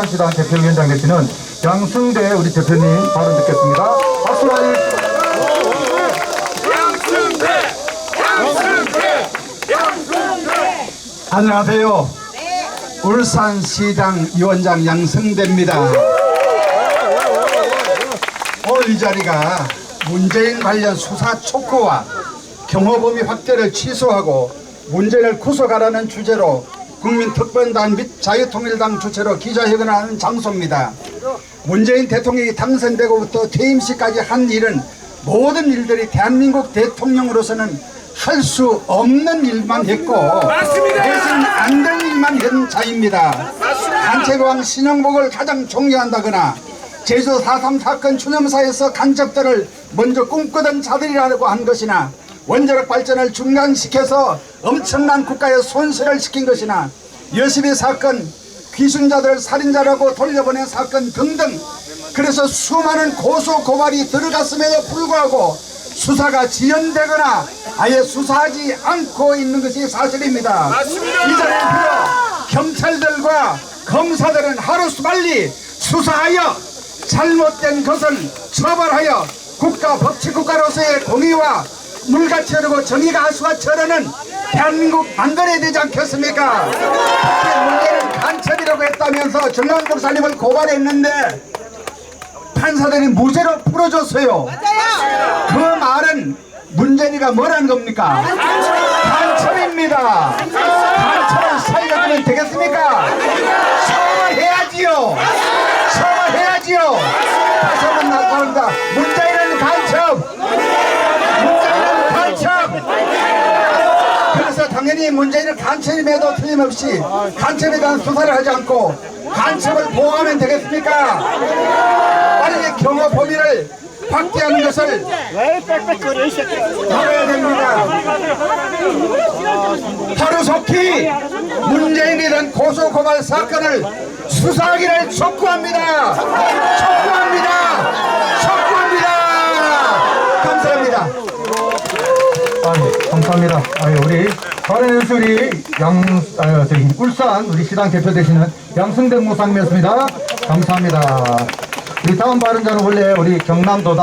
울산시당 대표위원장 되시는 양승대 우리 대표님 발언 듣겠습니다. 박수와 안녕하세요. 울산시당 위원장 양승대입니다. 오늘 이 자리가 문재인 관련 수사 촉구와 경호범위 확대를 취소하고 문재인을 구속하라는 주제로 국민특별단 및 자유통일당 주체로 기자회견을 하는 장소입니다. 문재인 대통령이 당선되고부터 퇴임 시까지 한 일은 모든 일들이 대한민국 대통령으로서는 할 수 없는 일만 했고 해서는 안될 일만 한 자입니다. 간체왕 신영복을 가장 존경한다거나 제주 4.3 사건 추념사에서 간첩들을 먼저 꿈꾸던 자들이라고 한 것이나 원자력 발전을 중단시켜서 엄청난 국가의 손실을 시킨 것이나 여십이 사건 귀순자들 살인자라고 돌려보낸 사건 등등 그래서 수많은 고소 고발이 들어갔음에도 불구하고 수사가 지연되거나 아예 수사하지 않고 있는 것이 사실입니다. 이 자리에 비어 경찰들과 검사들은 하루빨리 수사하여 잘못된 것을 처벌하여 국가 법치 국가로서의 공의와 물같이 흐르고 정의가 하수가 저르는 대한민국 만들어야 되지 않겠습니까? 특히 문제는 간첩이라고 했다면서 정강 목사님을 고발했는데 판사들이 무죄로 풀어줬어요. 그 말은 문재인이가 뭐라는 겁니까? 간첩입니다. 당연히 문재인은 간첩임에도 틀림없이 간첩에 대한 수사를 하지 않고 간첩을 보호하면 되겠습니까? 빠르게 경호 범위를 확대하는 것을 막아야 됩니다. 하루속히 문재인에 대한 고소고발 사건을 수사하기를 촉구합니다. 촉구합니다. 촉구합니다. 감사합니다. 아니, 감사합니다. 아니, 우리 연수리 양, 아, 저기 울산 우리 시당 대표 되시는 양승대 목사님이었습니다. 감사합니다. 우리 다음 발언자는 원래 우리 경남도당